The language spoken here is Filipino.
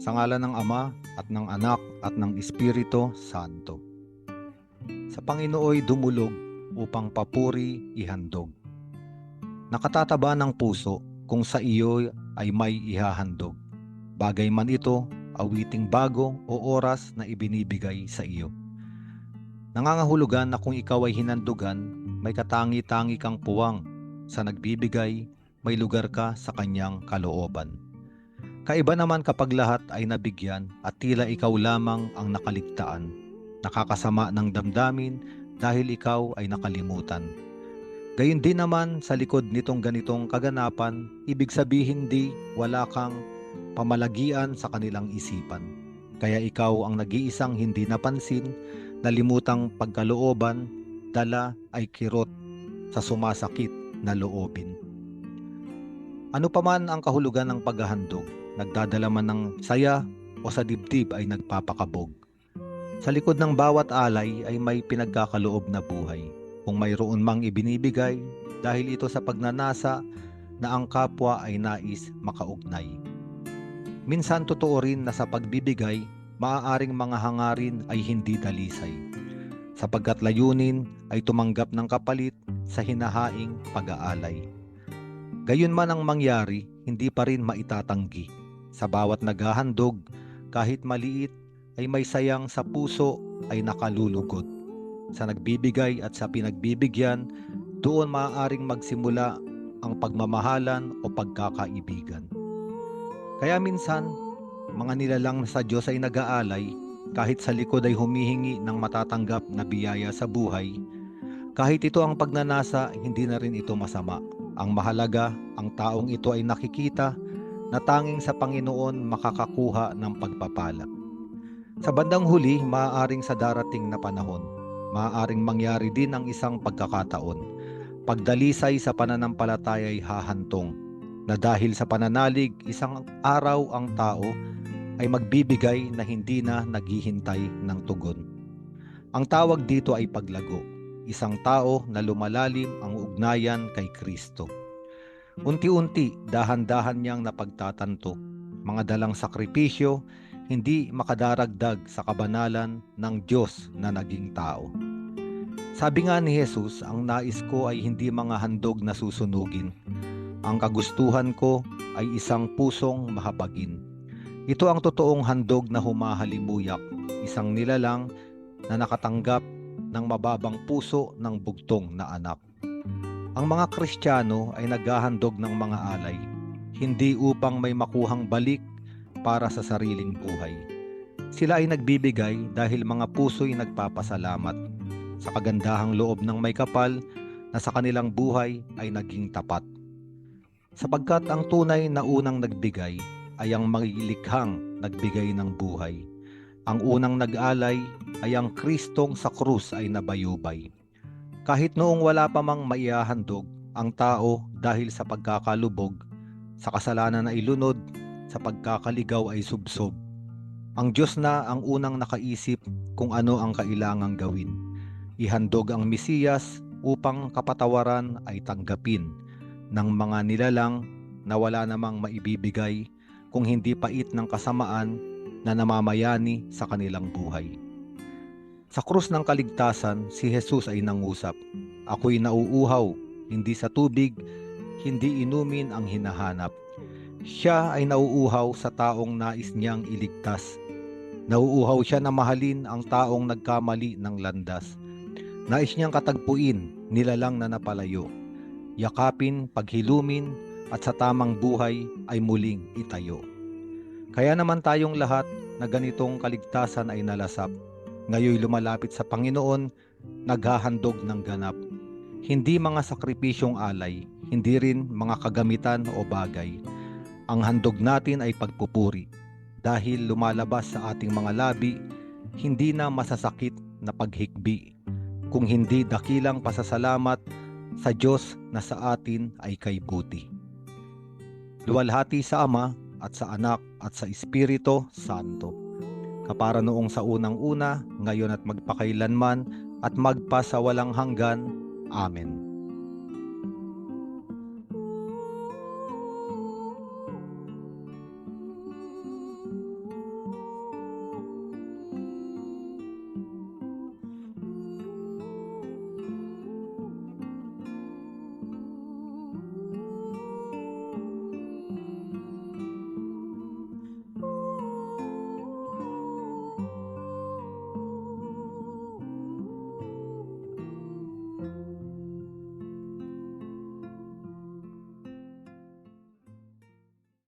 Sa ngala ng Ama at ng Anak at ng Espiritu Santo. Sa Panginooy dumulog upang papuri ihandog. Nakatataba ng puso kung sa iyo ay may ihahandog. Bagay man ito, awiting bago o oras na ibinibigay sa iyo. Nangangahulugan na kung ikaw ay hinandugan, may katangi-tangi kang puwang sa nagbibigay, may lugar ka sa kanyang kalooban. Kaiba naman kapag lahat ay nabigyan at tila ikaw lamang ang nakaligtaan. Nakakasama ng damdamin dahil ikaw ay nakalimutan. Gayun din naman sa likod nitong ganitong kaganapan, ibig sabihin di wala kang pamalagian sa kanilang isipan. Kaya ikaw ang nag-iisang hindi napansin, nalimutang pagkalooban, dala ay kirot sa sumasakit na loobin. Ano pa man ang kahulugan ng paghahandog, nagdadala man ng saya o sa dibdib ay nagpapakabog. Sa likod ng bawat alay ay may pinagkakaloob na buhay. Kung mayroon mang ibinibigay, dahil ito sa pagnanasa na ang kapwa ay nais makaugnay. Minsan totoo rin na sa pagbibigay, maaaring mga hangarin ay hindi dalisay. Sapagkat layunin ay tumanggap ng kapalit sa hinahaing pag-aalay. Gayon man ang mangyari, hindi pa rin maitatanggi. Sa bawat naghahandog, kahit maliit, ay may sayang sa puso ay nakalulugod. Sa nagbibigay at sa pinagbibigyan, doon maaaring magsimula ang pagmamahalan o pagkakaibigan. Kaya minsan, mga nilalang sa Diyos ay nag-aalay, kahit sa likod ay humihingi ng matatanggap na biyaya sa buhay, kahit ito ang pagnanasa, hindi na rin ito masama. Ang mahalaga, ang taong ito ay nakikita na tanging sa Panginoon makakakuha ng pagpapala. Sa bandang huli, maaaring sa darating na panahon, maaaring mangyari din ang isang pagkakataon. Pagdalisay sa pananampalataya ay hahantong na dahil sa pananalig, isang araw ang tao ay magbibigay na hindi na naghihintay ng tugon. Ang tawag dito ay paglago, isang tao na lumalalim ang ugnayan kay Kristo. Unti-unti, dahan-dahan niyang napagtatanto, mga dalang sakripisyo, hindi makadaragdag sa kabanalan ng Diyos na naging tao. Sabi nga ni Jesus, ang nais ko ay hindi mga handog na susunugin. Ang kagustuhan ko ay isang pusong mahabagin. Ito ang totoong handog na humahalimuyak, isang nilalang na nakatanggap ng mababang puso ng bugtong na anak. Ang mga Kristiyano ay naghahandog ng mga alay, hindi upang may makuhang balik para sa sariling buhay. Sila ay nagbibigay dahil mga puso'y nagpapasalamat sa kagandahang loob ng may kapal na sa kanilang buhay ay naging tapat. Sapagkat ang tunay na unang nagbigay ay ang magilikhang nagbigay ng buhay. Ang unang nag-alay ay ang Kristong sa krus ay nabayubay. Kahit noong wala pa mang maihahandog, ang tao dahil sa pagkakalubog, sa kasalanan na ilunod, sa pagkakaligaw ay subsob. Ang Diyos na ang unang nakaisip kung ano ang kailangang gawin. Ihandog ang Mesiyas upang kapatawaran ay tanggapin ng mga nilalang na wala namang maibibigay kung hindi pait ng kasamaan na namamayani sa kanilang buhay. Sa krus ng kaligtasan, si Jesus ay nangusap, Ako'y nauuhaw, hindi sa tubig, hindi inumin ang hinahanap. Siya ay nauuhaw sa taong nais niyang iligtas. Nauuhaw siya na mahalin ang taong nagkamali ng landas. Nais niyang katagpuin, nilalang na napalayo. Yakapin, paghilumin, at sa tamang buhay ay muling itayo. Kaya naman tayong lahat na ganitong kaligtasan ay nalasap. Ngayoy lumalapit sa Panginoon, naghahandog ng ganap. Hindi mga sakripisyong alay, hindi rin mga kagamitan o bagay. Ang handog natin ay pagpupuri. Dahil lumalabas sa ating mga labi, hindi na masasakit na paghikbi. Kung hindi dakilang pasasalamat sa Diyos na sa atin ay kay buti. Luwalhati sa Ama at sa Anak at sa Espiritu Santo. Kapara noong sa unang-una, ngayon at magpakailanman, at magpa sa walang hanggan. Amen.